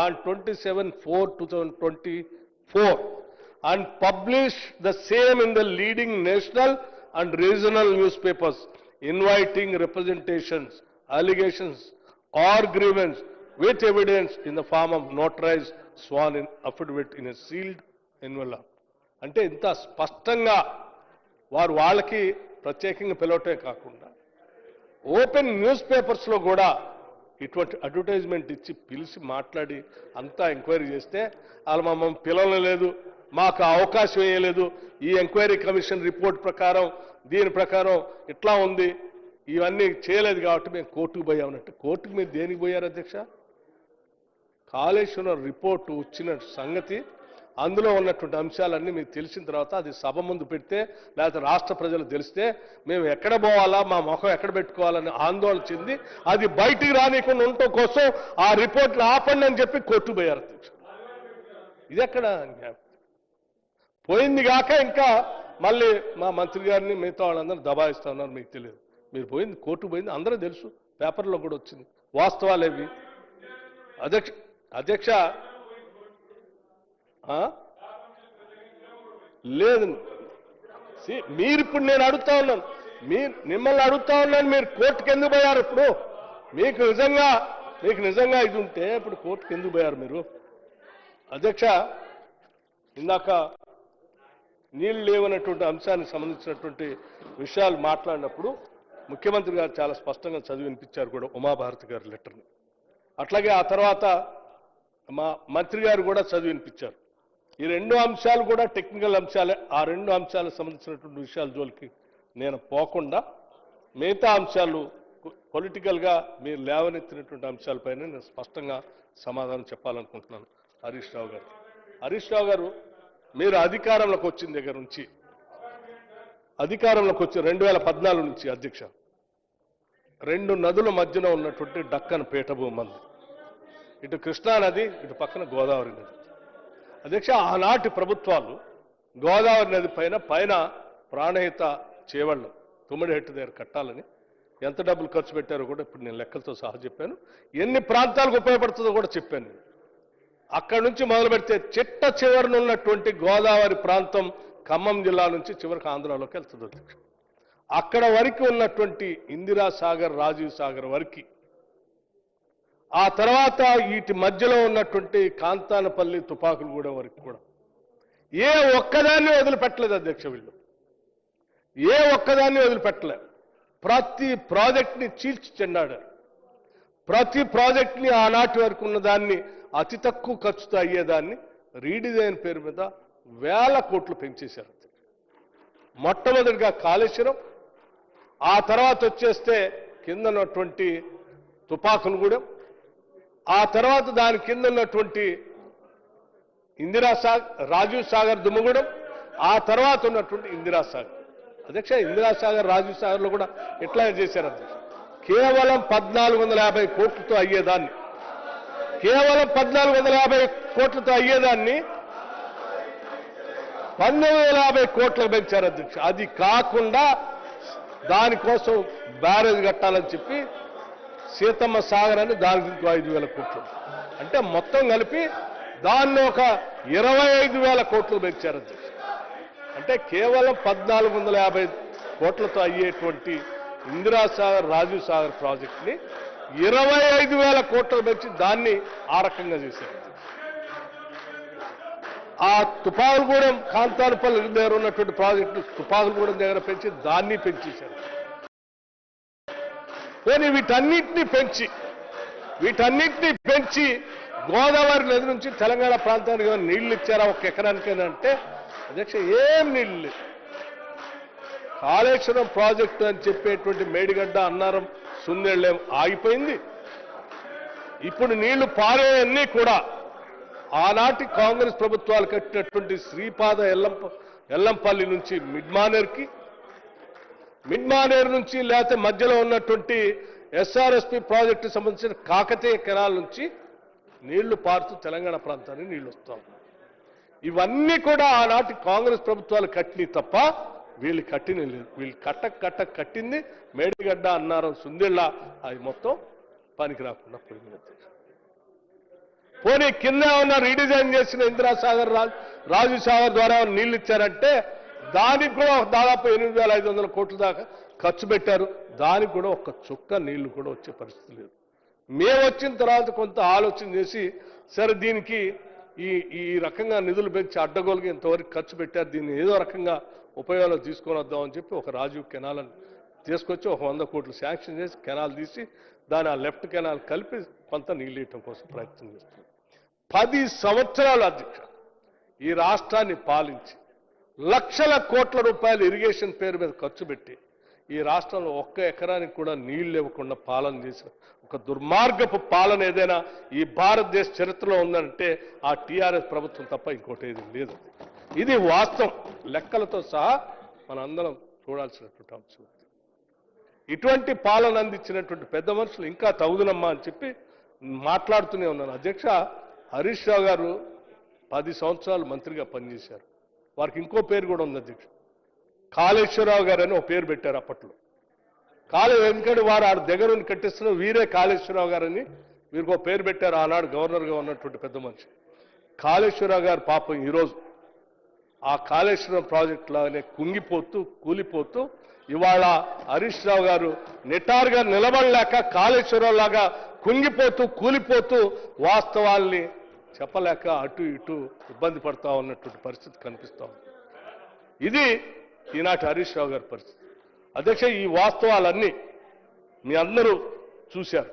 on 27/4/2024 and publish the same in the leading national and regional newspapers, inviting representations, allegations, or grievance with evidence in the form of notarized sworn in affidavit in a sealed envelope. అంటే ఇంత స్పష్టంగా వారు వాళ్ళకి ప్రత్యేకంగా పిలవటమే కాకుండా open news పేపర్స్లో కూడా ఇటువంటి అడ్వర్టైజ్మెంట్ ఇచ్చి పిలిచి మాట్లాడి అంతా ఎంక్వైరీ చేస్తే వాళ్ళు మమ్మల్ని పిలవలేదు మాకు అవకాశం వేయలేదు ఈ ఎంక్వైరీ కమిషన్ రిపోర్ట్ ప్రకారం దీని ప్రకారం ఇట్లా ఉంది ఇవన్నీ చేయలేదు కాబట్టి మేము కోర్టుకు పోయామన్నట్టు కోర్టుకు మీరు దేనికి పోయారు అధ్యక్ష? కాళేశ్వరం రిపోర్టు వచ్చిన సంగతి అందులో ఉన్నటువంటి అంశాలన్నీ మీకు తెలిసిన తర్వాత అది సభ ముందు పెడితే లేకపోతే రాష్ట్ర ప్రజలు తెలిస్తే మేము ఎక్కడ పోవాలా మా ముఖం ఎక్కడ పెట్టుకోవాలని ఆందోళన చెంది అది బయటికి రానికుండా ఉండటం కోసం ఆ రిపోర్ట్లు ఆపండి అని చెప్పి కోర్టు పోయారు ఇది ఎక్కడ పోయింది కాక ఇంకా మళ్ళీ మా మంత్రి గారిని మిగతా వాళ్ళందరూ దబాయిస్తా ఉన్నారు మీకు తెలియదు. మీరు పోయింది కోర్టు పోయింది అందరూ తెలుసు. పేపర్లో కూడా వచ్చింది. వాస్తవాలేవి. అధ్యక్ష అధ్యక్ష లేదు. మీరు ఇప్పుడు నేను అడుగుతా ఉన్నాను. మీరు మిమ్మల్ని అడుగుతా ఉన్నాను మీరు కోర్టుకి ఎందుకు పోయారు ఇప్పుడు? మీకు నిజంగా మీకు నిజంగా ఇది ఉంటే ఇప్పుడు కోర్టుకి ఎందుకు పోయారు మీరు? అధ్యక్ష ఇందాక నీళ్ళు లేవనటువంటి అంశానికి సంబంధించినటువంటి విషయాలు మాట్లాడినప్పుడు ముఖ్యమంత్రి గారు చాలా స్పష్టంగా చదివి వినిపించారు కూడా ఉమాభారతి గారి లెటర్ని. అట్లాగే ఆ తర్వాత మా మంత్రి గారు కూడా చదివి వినిపించారు. ఈ రెండు అంశాలు కూడా టెక్నికల్ అంశాలే. ఆ రెండు అంశాలకు సంబంధించినటువంటి విషయాల జోలికి నేను పోకుండా మిగతా అంశాలు పొలిటికల్గా మీరు లేవనెత్తినటువంటి అంశాలపైన నేను స్పష్టంగా సమాధానం చెప్పాలనుకుంటున్నాను. హరీష్ రావు గారు. హరీష్ రావు గారు మీరు అధికారంలోకి వచ్చిన దగ్గర నుంచి అధికారంలోకి వచ్చి రెండు వేల పద్నాలుగు నుంచి అధ్యక్ష రెండు నదుల మధ్యన ఉన్నటువంటి డక్కన్ పీఠభూమి. ఇటు కృష్ణా నది ఇటు పక్కన గోదావరి నది. అధ్యక్ష ఆనాటి ప్రభుత్వాలు గోదావరి నది పైన పైన ప్రాణహిత చేవళ్ళు తుమ్మిడిహెట్టు దగ్గర కట్టాలని ఎంత డబ్బులు ఖర్చు పెట్టారో కూడా ఇప్పుడు నేను లెక్కలతో సహా చెప్పాను. ఎన్ని ప్రాంతాలకు ఉపయోగపడుతుందో కూడా చెప్పాను అక్కడి నుంచి మొదలు పెడితే చిట్ట చివరనున్నటువంటి గోదావరి ప్రాంతం ఖమ్మం జిల్లా నుంచి చివరికి ఆంధ్రాలోకి వెళ్తుంది అక్కడ వరకు ఉన్నటువంటి ఇందిరాసాగర్ రాజీవ్ సాగర్ వరకు ఆ తర్వాత వీటి మధ్యలో ఉన్నటువంటి కాంతానపల్లి తుపాకులు కూడా వరకు కూడా. ఏ ఒక్కదాన్ని వదిలిపెట్టలేదు అధ్యక్ష వీళ్ళు. ఏ ఒక్కదాన్ని వదిలిపెట్టలే. ప్రతి ప్రాజెక్ట్ని చీల్చి చెండాడారు ప్రతి ప్రాజెక్ట్ని ఆనాటి వరకు ఉన్న దాన్ని అతి తక్కువ ఖర్చుతో అయ్యేదాన్ని రీడిజైన్ పేరు మీద వేల కోట్లు పెంచేశారు మొట్టమొదటిగా కాళేశ్వరం ఆ తర్వాత వచ్చేస్తే కిందనటువంటి తుపాకులు తుపాకులగూడెం ఆ తర్వాత దాని కింద ఉన్నటువంటి ఇందిరా సాగర్ రాజీవ్ సాగర్ దుమ్మగూడెం ఆ తర్వాత ఉన్నటువంటి ఇందిరా సాగర్. అధ్యక్ష ఇందిరా సాగర్ రాజీవ్ సాగర్లో కూడా ఎట్లా చేశారు అధ్యక్ష? కేవలం పద్నాలుగు వందల యాభై కోట్లతో అయ్యేదాన్ని. కేవలం పద్నాలుగు వందల యాభై కోట్లతో అయ్యేదాన్ని పంతొమ్మిది వందల యాభై కోట్లకు పెంచారు అధ్యక్ష. అది కాకుండా దానికోసం బ్యారేజ్ కట్టాలని చెప్పి సీతమ్మ సాగర్ అని దానికి ఇంకో ఐదు వేల కోట్లు. అంటే మొత్తం కలిపి దాన్ని ఒక ఇరవై ఐదు వేల కోట్లు పెంచారు అంటే కేవలం పద్నాలుగు వందల యాభై కోట్లతో అయ్యేటువంటి ఇందిరా సాగర్ రాజీవ్ సాగర్ ప్రాజెక్ట్ని ఇరవై ఐదు వేల కోట్లు పెంచి దాన్ని ఆ రకంగా చేశారు ఆ తుపాకులగూడెం కాంతాలపల్లి దగ్గర ఉన్నటువంటి ప్రాజెక్టు తుపాకులగూడెం దగ్గర పెంచి దాన్ని పెంచేశారు. కానీ వీటన్నిటిని పెంచి వీటన్నిటిని పెంచి గోదావరి నది నుంచి తెలంగాణ ప్రాంతానికి ఏమైనా నీళ్ళు ఇచ్చారా ఒక ఎకరానికేనంటే? అంటే అధ్యక్ష ఏం నీళ్ళు కాళేశ్వరం ప్రాజెక్టు అని చెప్పేటువంటి మేడిగడ్డ అన్నారం సుందేళ్ళేం ఆగిపోయింది. ఇప్పుడు నీళ్ళు పారేయన్నీ కూడా ఆనాటి కాంగ్రెస్ ప్రభుత్వాలు కట్టినటువంటి శ్రీపాద ఎల్లంప ఎల్లంపల్లి నుంచి మిడ్మానేర్కి మిడ్మానేర్ నుంచి లేకపోతే మధ్యలో ఉన్నటువంటి ఎస్ఆర్ఎస్పి ప్రాజెక్టు సంబంధించిన కాకతీయ కెనాల్ నుంచి నీళ్ళు పారుతూ తెలంగాణ ప్రాంతానికి నీళ్ళు వస్తాం ఇవన్నీ కూడా ఆనాటి కాంగ్రెస్ ప్రభుత్వాలు కట్టినవి తప్ప వీళ్ళు కట్టిన లేదు వీళ్ళు కట్ట కట్ట కట్టింది మేడిగడ్డ అన్నారం సుందిళ్ళ అది మొత్తం పనికి రాకుండా పోయింది పోనీ కింద ఉన్న రీడిజైన్ చేసిన ఇందిరాసాగర్ రాజు రాజు సాగర్ ద్వారా నీళ్ళు ఇచ్చారంటే దానికి కూడా దాదాపు ఎనిమిది వేల ఐదు వందల కోట్ల దాకా ఖర్చు పెట్టారు. దానికి కూడా ఒక్క చుక్క నీళ్ళు కూడా వచ్చే పరిస్థితి లేదు. మేము వచ్చిన తర్వాత కొంత ఆలోచన చేసి సరే దీనికి ఈ ఈ రకంగా నిధులు పెంచి అడ్డగోలుగా ఇంతవరకు ఖర్చు పెట్టారు. దీన్ని ఏదో రకంగా ఉపయోగంలో తీసుకొని వద్దామని చెప్పి ఒక రాజీవ్ కెనాలను తీసుకొచ్చి ఒక వంద కోట్లు శాంక్షన్ చేసి కెనాల్ తీసి దాని ఆ లెఫ్ట్ కెనాల్ కలిపి కొంత నీళ్ళు కోసం ప్రయత్నం చేస్తుంది పది సంవత్సరాలు అధ్యక్ష ఈ రాష్ట్రాన్ని పాలించి లక్షల కోట్ల రూపాయలు ఇరిగేషన్ పేరు మీద ఖర్చు పెట్టి ఈ రాష్ట్రంలో ఒక్క ఎకరానికి కూడా నీళ్ళు ఇవ్వకుండా పాలన చేసిన ఒక దుర్మార్గపు పాలన ఏదైనా ఈ భారతదేశ చరిత్రలో ఉందంటే ఆ టీఆర్ఎస్ ప్రభుత్వం తప్ప ఇంకోటి ఏది లేదు. ఇది వాస్తవం. లెక్కలతో సహా మనందరం చూడాల్సినటువంటి అంశం ఇటువంటి పాలన అందించినటువంటి పెద్ద మనుషులు ఇంకా తగుదనమ్మా అని చెప్పి మాట్లాడుతూనే ఉన్నాను అధ్యక్ష హరీష్ రావు గారు పది సంవత్సరాలు మంత్రిగా పనిచేశారు. వారికి ఇంకో పేరు కూడా ఉంది అధ్యక్షుడు కాళేశ్వరరావు గారు అని ఒక పేరు పెట్టారు అప్పట్లో. కాళే వెంకట వారు ఆ దగ్గర కట్టిస్తున్న వీరే కాళేశ్వరరావు గారని వీరికి ఒక పేరు పెట్టారు ఆనాడు గవర్నర్గా ఉన్నటువంటి పెద్ద మనిషి. కాళేశ్వరరావు గారు పాపం ఈరోజు ఆ కాళేశ్వరం ప్రాజెక్ట్ లాగానే కుంగిపోతూ కూలిపోతూ ఇవాళ హరీష్ రావు గారు నిటారుగా నిలబడలేక కాళేశ్వరం లాగా కుంగిపోతూ కూలిపోతూ వాస్తవాల్ని చెప్పలేక అటు ఇటు ఇబ్బంది పడతా ఉన్నటువంటి పరిస్థితి కనిపిస్తా ఉంది. ఇది ఈనాటి హరీష్ రావు గారి పరిస్థితి. అధ్యక్ష ఈ వాస్తవాలన్నీ మీ అందరూ చూశారు.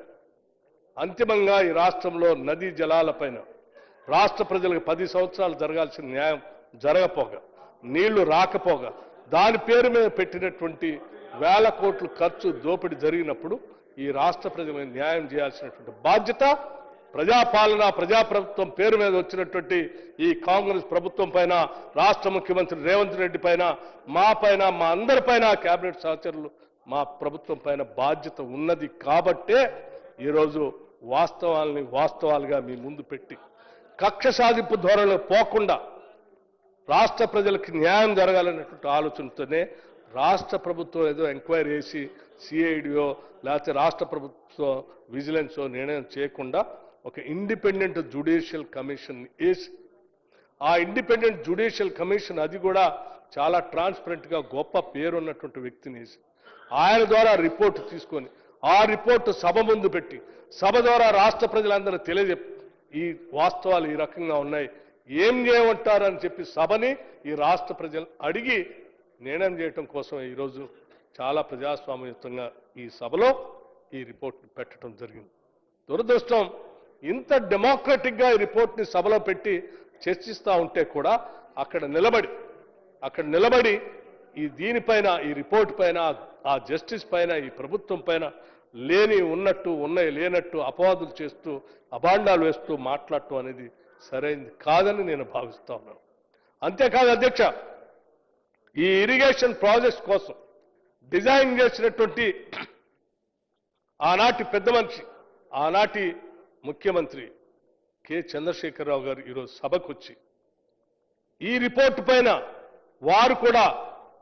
అంతిమంగా ఈ రాష్ట్రంలో నదీ జలాలపైన రాష్ట్ర ప్రజలకు పది సంవత్సరాలు జరగాల్సిన న్యాయం జరగపోగా నీళ్ళు రాకపోగా దాని పేరు మీద పెట్టినటువంటి వేల కోట్ల ఖర్చు దోపిడీ జరిగినప్పుడు ఈ రాష్ట్ర ప్రజలకు న్యాయం చేయాల్సినటువంటి బాధ్యత ప్రజాపాలన ప్రజాప్రభుత్వం పేరు మీద వచ్చినటువంటి ఈ కాంగ్రెస్ ప్రభుత్వం పైన రాష్ట్ర ముఖ్యమంత్రి రేవంత్ రెడ్డి పైన మా పైన మా అందరి పైన కేబినెట్ సహచరులు మా ప్రభుత్వం పైన బాధ్యత ఉన్నది కాబట్టే ఈరోజు వాస్తవాల్ని వాస్తవాలుగా మీ ముందు పెట్టి కక్ష సాధింపు ధోరణిలో పోకుండా రాష్ట్ర ప్రజలకు న్యాయం జరగాలనేటువంటి ఆలోచనతోనే రాష్ట్ర ప్రభుత్వం ఏదో ఎంక్వైరీ చేసి సిఐడియో లేకపోతే రాష్ట్ర ప్రభుత్వం విజిలెన్స్ నిర్ణయం చేయకుండా ఒక ఇండిపెండెంట్ జుడిషియల్ కమిషన్ వేసి ఆ ఇండిపెండెంట్ జుడిషియల్ కమిషన్ అది కూడా చాలా ట్రాన్స్పరెంట్గా గొప్ప పేరున్నటువంటి వ్యక్తిని వేసి ఆయన ద్వారా రిపోర్ట్ తీసుకొని ఆ రిపోర్ట్ సభ ముందు పెట్టి సభ ద్వారా రాష్ట్ర ప్రజలందరూ తెలియజెప్ ఈ వాస్తవాలు ఈ రకంగా ఉన్నాయి. ఏం చేయమంటారని చెప్పి సభని ఈ రాష్ట్ర ప్రజలు అడిగి నిర్ణయం చేయటం కోసం ఈరోజు చాలా ప్రజాస్వామ్యయుతంగా ఈ సభలో ఈ రిపోర్ట్ పెట్టడం జరిగింది. దురదృష్టం ఇంత డెమోక్రటిక్గా ఈ రిపోర్ట్ని సభలో పెట్టి చర్చిస్తూ ఉంటే కూడా అక్కడ నిలబడి అక్కడ నిలబడి ఈ దీనిపైన ఈ రిపోర్ట్ పైన ఆ జస్టిస్ పైన ఈ ప్రభుత్వం పైన లేని ఉన్నట్టు ఉన్నాయి లేనట్టు అపవాదులు చేస్తూ అభాండాలు వేస్తూ మాట్లాడటం అనేది సరైంది కాదని నేను భావిస్తా ఉన్నాను. అంతేకాదు అధ్యక్ష ఈ ఇరిగేషన్ ప్రాజెక్ట్స్ కోసం డిజైన్ చేసినటువంటి ఆనాటి పెద్ద మనిషి ఆనాటి ముఖ్యమంత్రి కె చంద్రశేఖరరావు గారు ఈరోజు సభకు వచ్చి ఈ రిపోర్ట్ పైన వారు కూడా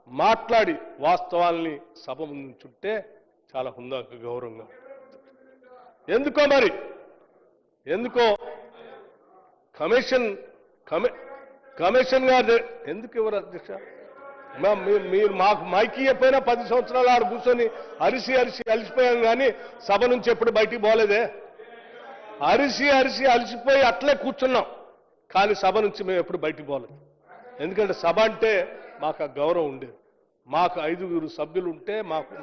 మాట్లాడి వాస్తవాల్ని సభ ముందుంచుంటే చాలా హుందాగా గౌరవంగా ఎందుకో మరి? ఎందుకో కమిషన్ కమి కమిషన్ గారు ఎందుకు ఇవ్వరు అధ్యక్ష? మా- మీరు మాకు మైకి చెప్పైనా పది సంవత్సరాలు ఆడు కూర్చొని అరిసి అరిసి అలిసిపోయాం కానీ సభ నుంచి ఎప్పుడు బయటికి పోలేదే? అరిసి అరిసి అలసిపోయి అట్లే కూర్చున్నాం. కానీ సభ నుంచి మేము ఎప్పుడు బయటికి పోలేదు. ఎందుకంటే సభ అంటే మాకు గౌరవం ఉండేది. మాకు ఐదుగురు సభ్యులు ఉంటే మాకు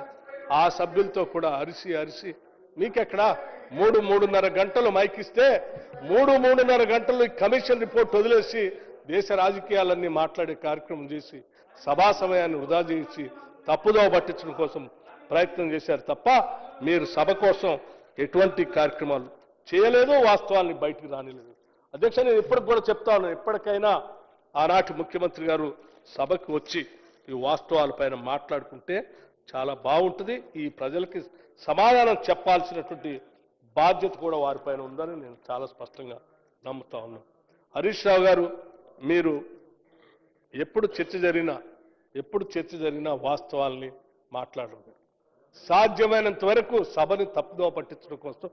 ఆ సభ్యులతో కూడా అరిసి అరిసి మీకెక్కడా? మూడు మూడున్నర గంటలు మైకిస్తే మూడు మూడున్నర గంటలు కమిషన్ రిపోర్ట్ వదిలేసి దేశ రాజకీయాలన్నీ మాట్లాడే కార్యక్రమం చేసి సభా సమయాన్ని వృధా చేసి తప్పుదోవ పట్టించడం కోసం ప్రయత్నం చేశారు తప్ప మీరు సభ కోసం ఎటువంటి కార్యక్రమాలు చేయలేదు వాస్తవాల్ని బయటికి రానిలేదు. అధ్యక్ష నేను ఇప్పటికి కూడా చెప్తాను ఎప్పటికైనా ఆనాటి ముఖ్యమంత్రి గారు సభకు వచ్చి ఈ వాస్తవాలపైన మాట్లాడుకుంటే చాలా బాగుంటుంది. ఈ ప్రజలకి సమాధానం చెప్పాల్సినటువంటి బాధ్యత కూడా వారిపైన ఉందని నేను చాలా స్పష్టంగా నమ్ముతా ఉన్నాను. హరీష్ రావు గారు మీరు ఎప్పుడు చర్చ జరిగినా ఎప్పుడు చర్చ జరిగినా వాస్తవాల్ని మాట్లాడరు. సాధ్యమైనంత వరకు సభని తప్పుదోవ పట్టించడం కోసం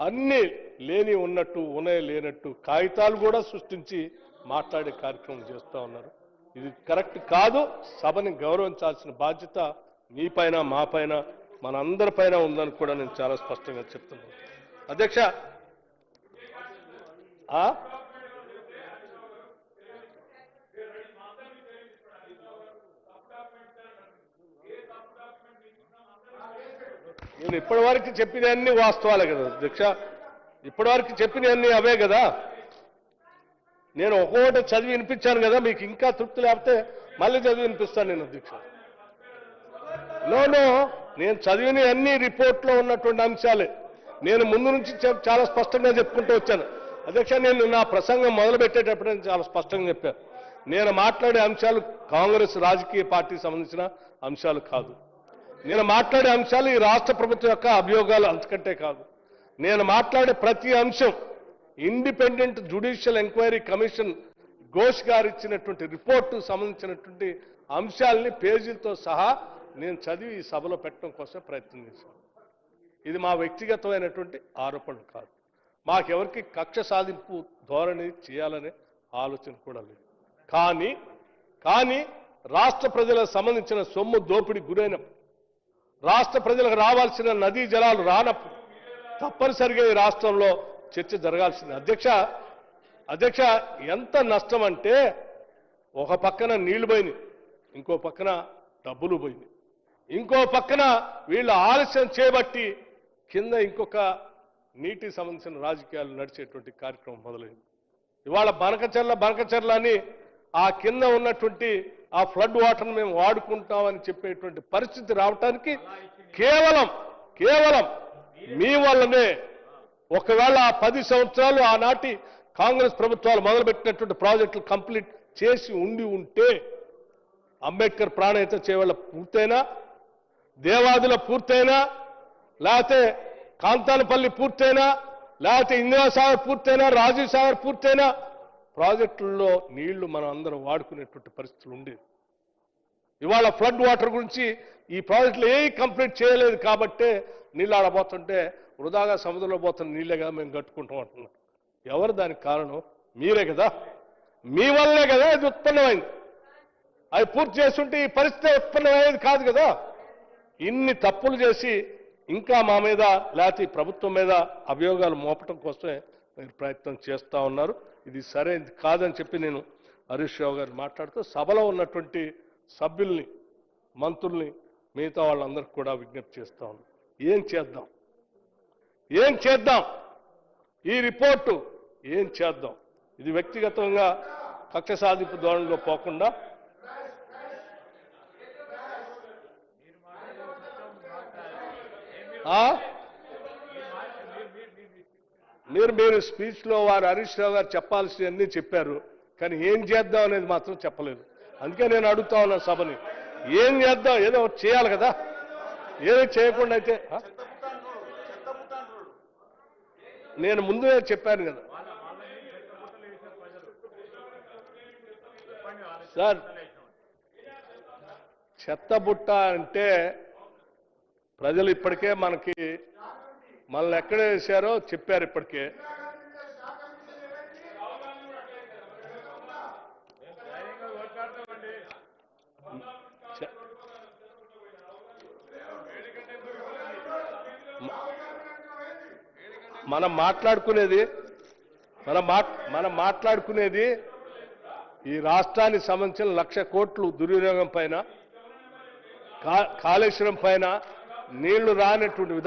అన్ని లేని ఉన్నట్టు ఉన్నాయి లేనట్టు కాగితాలు కూడా సృష్టించి మాట్లాడే కార్యక్రమం చేస్తూ ఉన్నారు. ఇది కరెక్ట్ కాదు. సభని గౌరవించాల్సిన బాధ్యత మీ పైన మా పైన మన అందరి పైన ఉందని కూడా నేను చాలా స్పష్టంగా చెప్తున్నాను. అధ్యక్ష నేను ఇప్పటివరకు చెప్పినవన్నీ వాస్తవాలే కదా అధ్యక్ష ఇప్పటివరకు చెప్పినవన్నీ అవే కదా. నేను ఒక్కొక్కటి చదివి వినిపించాను కదా మీకు ఇంకా తృప్తి లేకపోతే మళ్ళీ చదివి వినిపిస్తాను నేను అధ్యక్ష నో నేను చదివిన అన్ని రిపోర్ట్లో ఉన్నటువంటి అంశాలే. నేను ముందు నుంచి చెప్- చాలా స్పష్టంగా చెప్పుకుంటూ వచ్చాను. అధ్యక్ష నేను నా ప్రసంగం మొదలుపెట్టేటప్పుడు నేను చాలా స్పష్టంగా చెప్పాను నేను మాట్లాడే అంశాలు కాంగ్రెస్ రాజకీయ పార్టీకి సంబంధించిన అంశాలు కాదు. నేను మాట్లాడే అంశాలు ఈ రాష్ట్ర ప్రభుత్వం యొక్క అభియోగాలు అంతకంటే కాదు. నేను మాట్లాడే ప్రతి అంశం independent judicial enquiry commission Ghosh garu ఇచ్చినటువంటి రిపోర్టు సంబంధించినటువంటి అంశాలని పేజీలతో సహా నేను చదివి ఈ సభలో పెట్టడం కోసం ప్రయత్నం చేశాను. ఇది మా వ్యక్తిగతమైనటువంటి ఆరోపణలు కాదు. మాకెవరికి కక్ష సాధింపు ధోరణి చేయాలనే ఆలోచన కూడా లేదు. కానీ కానీ రాష్ట్ర ప్రజలకు సంబంధించిన సొమ్ము దోపిడీ గురైనప్పుడు రాష్ట్ర ప్రజలకు రావాల్సిన నదీ జలాలు రానప్పుడు తప్పనిసరిగా ఈ రాష్ట్రంలో చర్చ జరగాల్సింది. అధ్యక్ష అధ్యక్ష ఎంత నష్టం అంటే ఒక పక్కన నీళ్ళు పోయినాయి ఇంకో పక్కన డబ్బులు పోయినాయి. ఇంకో పక్కన వీళ్ళు ఆలస్యం చేయబట్టి కింద ఇంకొక నీటి సంబంధించిన రాజకీయాలు నడిచేటువంటి కార్యక్రమం మొదలైంది. ఇవాళ బనకచర్ల బనకచర్ల అని ఆ కింద ఉన్నటువంటి ఆ ఫ్లడ్ వాటర్ని మేము వాడుకుంటామని చెప్పేటువంటి పరిస్థితి రావటానికి కేవలం కేవలం మీ వల్లనే ఒకవేళ ఆ పది సంవత్సరాలు ఆనాటి కాంగ్రెస్ ప్రభుత్వాలు మొదలుపెట్టినటువంటి ప్రాజెక్టులు కంప్లీట్ చేసి ఉండి ఉంటే అంబేద్కర్ ప్రాణహిత చేవళ్ళ పూర్తయినా దేవాదుల పూర్తయినా లేకపోతే కాంతానపల్లి పూర్తయినా లేకపోతే ఇందిరాసాగర్ పూర్తయినా రాజీవ్ సాగర్ పూర్తయినా ప్రాజెక్టుల్లో నీళ్ళు మనం అందరం వాడుకునేటువంటి పరిస్థితులు ఉండేవి. ఇవాళ ఫ్లడ్ వాటర్ గురించి ఈ ప్రాజెక్టులు ఏ కంప్లీట్ చేయలేదు కాబట్టే నీళ్ళు ఆడబోతుంటే వృధాగా సముద్రంలో పోతున్న నీళ్ళేగా మేము కట్టుకుంటాం అంటున్నాం ఎవరు దానికి కారణం? మీరే కదా. మీ వల్లే కదా ఇది ఉత్పన్నమైంది. అది పూర్తి చేస్తుంటే ఈ పరిస్థితి ఉత్పన్నమయ్యేది కాదు కదా. ఇన్ని తప్పులు చేసి ఇంకా మా మీద లేకపోతే ప్రభుత్వం మీద అభియోగాలు మోపటం కోసమే ప్రయత్నం చేస్తూ ఉన్నారు. ఇది సరైనది కాదని చెప్పి నేను హరీష్ రావు గారు మాట్లాడుతూ సభలో ఉన్నటువంటి సభ్యుల్ని మంత్రుల్ని మిగతా వాళ్ళందరికీ కూడా విజ్ఞప్తి చేస్తా ఉన్నాను ఏం చేద్దాం? ఏం చేద్దాం? ఈ రిపోర్టు ఏం చేద్దాం? ఇది వ్యక్తిగతంగా కక్ష సాధింపు ధోరణిలో పోకుండా ఆ? మీరు మీరు స్పీచ్లో వారు హరీష్ రావు గారు చెప్పాల్సినవన్నీ చెప్పారు. కానీ ఏం చేద్దాం అనేది మాత్రం చెప్పలేదు. అందుకే నేను అడుగుతా ఉన్నా సభని. ఏం చేద్దాం? ఏదో ఒకటి చేయాలి కదా. ఏదో చేయకుండా అయితే నేను ముందుగా చెప్పాను కదా. సార్ చెత్తబుట్ట అంటే ప్రజలు ఇప్పటికే మనకి మళ్ళీ ఎక్కడ వేశారో చెప్పారు ఇప్పటికే. మనం మాట్లాడుకునేది మనం మా మనం మాట్లాడుకునేది ఈ రాష్ట్రానికి సంబంధించిన లక్ష కోట్లు దుర్వినియోగం పైన కాళేశ్వరం పైన నీళ్ళు రానటువంటి విధానం